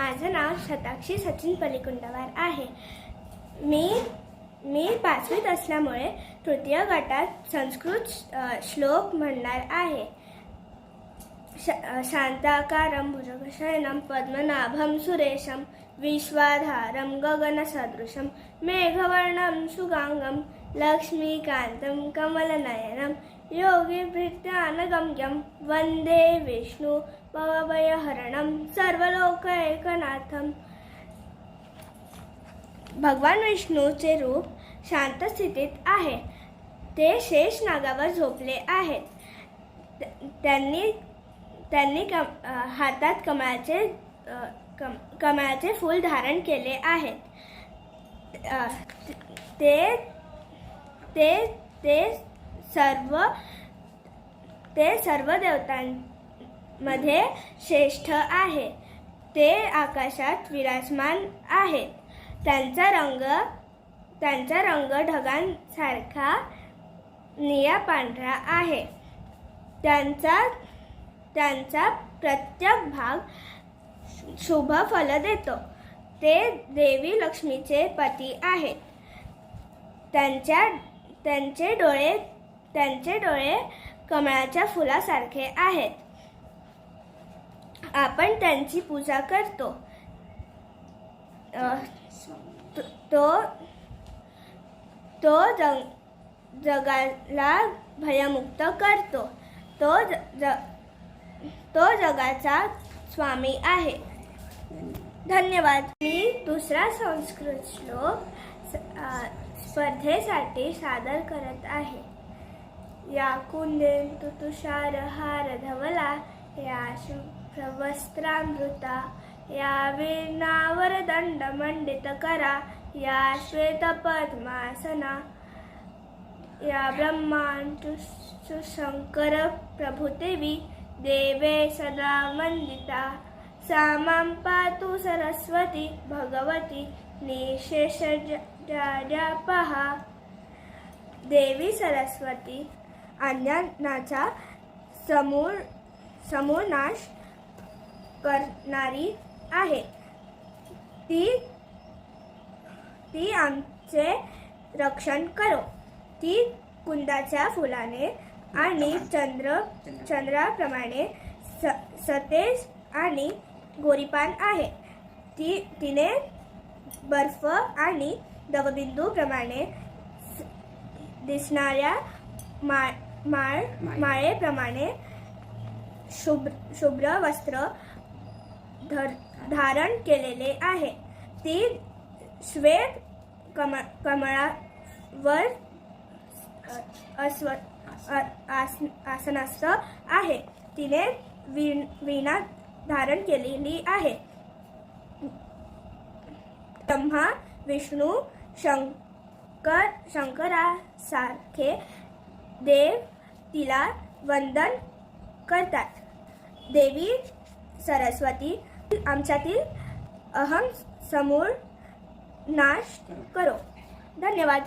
माझं नाव शताक्षी सचिन पलिकुंडवार आहे. मी मी पाचवीत असल्यामुळे तृतीय गटात संस्कृत श्लोक म्हणणार आहे. श शान्ताकारं भुजगशयनं पद्मनाभं सुरेशं विश्वाधारं गगनसदृशं मेघवर्णं शुगाङ्गं लक्ष्मीकान्तं कमलनयनं योगिभृत्यानगम्यं वन्दे विष्णु भवभयहरणं सर्वलोकैकनाथं। भगवान विष्णूचे रूप शांत स्थितीत आहे. ते शेष नागावर झोपले आहेत. त्यांनी त्यांनी कम हातात कमळाचे कम कमळाचे फूल धारण केले आहेत. ते ते ते सर्व ते सर्व देवतांमध्ये श्रेष्ठ आहे. ते आकाशात विराजमान आहेत. त्यांचा रंग त्यांचा रंग ढगांसारखा निळा पांढरा आहे. त्यांचा त्यांचा प्रत्येक भाग शुभ फल देतो. ते देवी लक्ष्मीचे पती आहेत. त्यांच्या त्यांचे डोळे त्यांचे डोळे कमळाच्या फुलासारखे आहेत. आपण त्यांची पूजा करतो. तो- तो जग जगाला भयमुक्त करतो. तो ज ज- तो जगाचा स्वामी आहे. धन्यवाद. मी दुसरा संस्कृत श्लोक स्पर्धेसाठी सादर करत आहे. या कुंदेंतु तुषारहार धवला या शुभ्रवस्त्रामृता या वीणावर दंड मंडित करा या श्वेतपद्मासना या ब्रह्मांतु सुशंकर प्रभुदेवी देवे सदा वंदिता सामां पातु सरस्वती भगवती निशेष पहा देवी सरस्वती अज्ञानाचा समूळ समूळ नाश करणारी आहे. ती ती आमचे रक्षण करो. ती कुंदाच्या फुलाने आणि चंद्र चंद्राप्रमाणे स सतेज आणि गोरीपान आहे. ती तिने बर्फ आणि दवबिंदूप्रमाणे दिसणाऱ्या मा माळ माळेप्रमाणे शुभ्र शुभ्र वस्त्र धर धारण केलेले आहे. ती श्वेत कमळ कमळावर अस्व अ- आस आसनस्थ आहे. तिने वीण वीणा धारण केलेली आहे. ब्रह्मा विष्णू शंकर शंकरासारखे देव तिला वंदन करतात. देवी सरस्वती आमच्यातील अहम समूळ नाश करो. धन्यवाद.